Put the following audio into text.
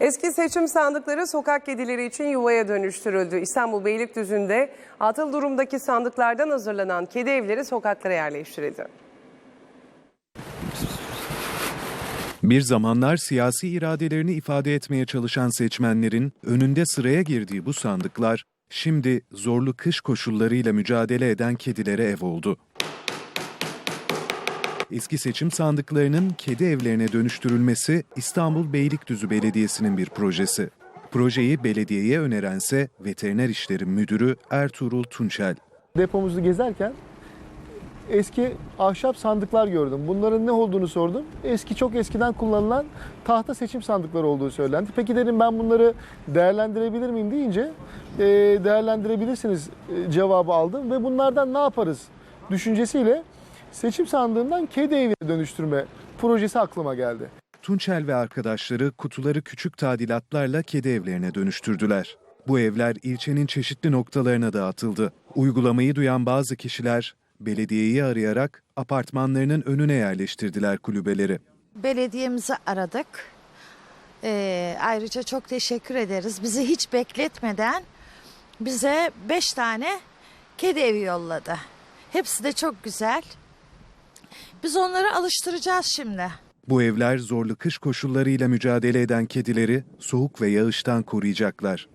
Eski seçim sandıkları sokak kedileri için yuvaya dönüştürüldü. İstanbul Beylikdüzü'nde atıl durumdaki sandıklardan hazırlanan kedi evleri sokaklara yerleştirildi. Bir zamanlar siyasi iradelerini ifade etmeye çalışan seçmenlerin önünde sıraya girdiği bu sandıklar şimdi zorlu kış koşullarıyla mücadele eden kedilere ev oldu. Eski seçim sandıklarının kedi evlerine dönüştürülmesi İstanbul Beylikdüzü Belediyesi'nin bir projesi. Projeyi belediyeye önerense Veteriner İşleri Müdürü Ertuğrul Tunçel. depomuzu gezerken eski ahşap sandıklar gördüm. Bunların ne olduğunu sordum. Eski çok eskiden kullanılan tahta seçim sandıkları olduğu söylendi. Peki dedim ben bunları değerlendirebilir miyim deyince "E, değerlendirebilirsiniz e, cevabı aldım ve bunlardan ne yaparız düşüncesiyle seçim sandığından kedi evine dönüştürme projesi aklıma geldi. Tunçel ve arkadaşları kutuları küçük tadilatlarla kedi evlerine dönüştürdüler. Bu evler ilçenin çeşitli noktalarına dağıtıldı. Uygulamayı duyan bazı kişiler belediyeyi arayarak apartmanlarının önüne yerleştirdiler kulübeleri. Belediyemizi aradık. Ee, ayrıca çok teşekkür ederiz. Bizi hiç bekletmeden bize beş tane kedi evi yolladı. Hepsi de çok güzel. Biz onları alıştıracağız şimdi. Bu evler zorlu kış koşullarıyla mücadele eden kedileri soğuk ve yağıştan koruyacaklar.